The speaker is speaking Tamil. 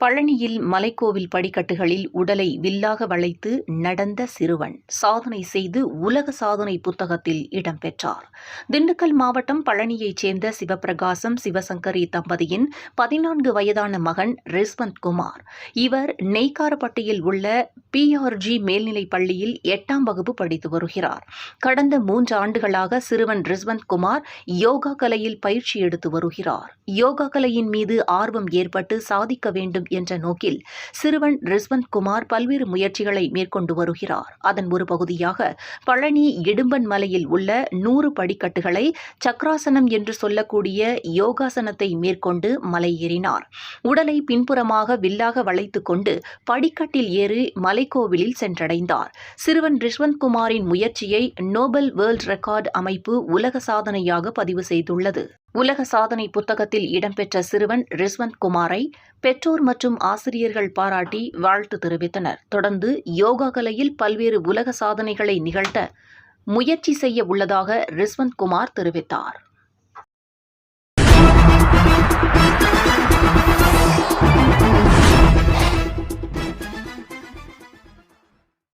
பழனியில் மலைக்கோவில் படிக்கட்டுகளில் உடலை வில்லாக வளைத்து நடந்த சிறுவன் சாதனை செய்து உலக சாதனை புத்தகத்தில் இடம்பெற்றார் திண்டுக்கல் மாவட்டம் பழனியைச் சேர்ந்த சிவபிரகாசம் சிவசங்கரி தம்பதியின் பதினான்கு வயதான மகன் ரிஸ்வந்த் குமார். இவர் நெய்க்காரப்பட்டியில் உள்ள பிஆர்ஜி மேல்நிலைப் பள்ளியில் எட்டாம் வகுப்பு படித்து வருகிறார். கடந்த மூன்று ஆண்டுகளாக சிறுவன் ரிஸ்வந்த் குமார் யோகா கலையில் பயிற்சி எடுத்து வருகிறார். யோகா கலையின் மீது ஆர்வம் ஏற்பட்டு சாதிக்க வேண்டும் என்ற நோக்கில் சிறுவன் ரிஸ்வந்த் குமார் பல்வேறு முயற்சிகளை மேற்கொண்டு வருகிறார். அதன் ஒரு பகுதியாக பழனி இடும்பன் மலையில் உள்ள நூறு படிக்கட்டுகளை சக்ராசனம் என்று சொல்லக்கூடிய யோகாசனத்தை மேற்கொண்டு மலை ஏறினார் உடலை பின்புறமாக வில்லாக வளைத்துக் கொண்டு படிக்கட்டில் ஏறி மலைக்கோவிலில் சென்றடைந்தார். சிறுவன் ரிஷ்வந்த் குமாரின் முயற்சியை நோபல் வேர்ல்ட் ரெக்கார்ட் அமைப்பு உலக சாதனையாக பதிவு செய்துள்ளது. உலக சாதனை புத்தகத்தில் இடம்பெற்ற சிறுவன் ரிஸ்வந்த் குமாரை பெற்றோர் மற்றும் ஆசிரியர்கள் பாராட்டி வாழ்த்து தெரிவித்தனர். தொடர்ந்து யோகா கலையில் பல்வேறு உலக சாதனைகளை நிகழ்த்த முயற்சி செய்ய உள்ளதாக ரிஸ்வந்த் குமார் தெரிவித்தார்.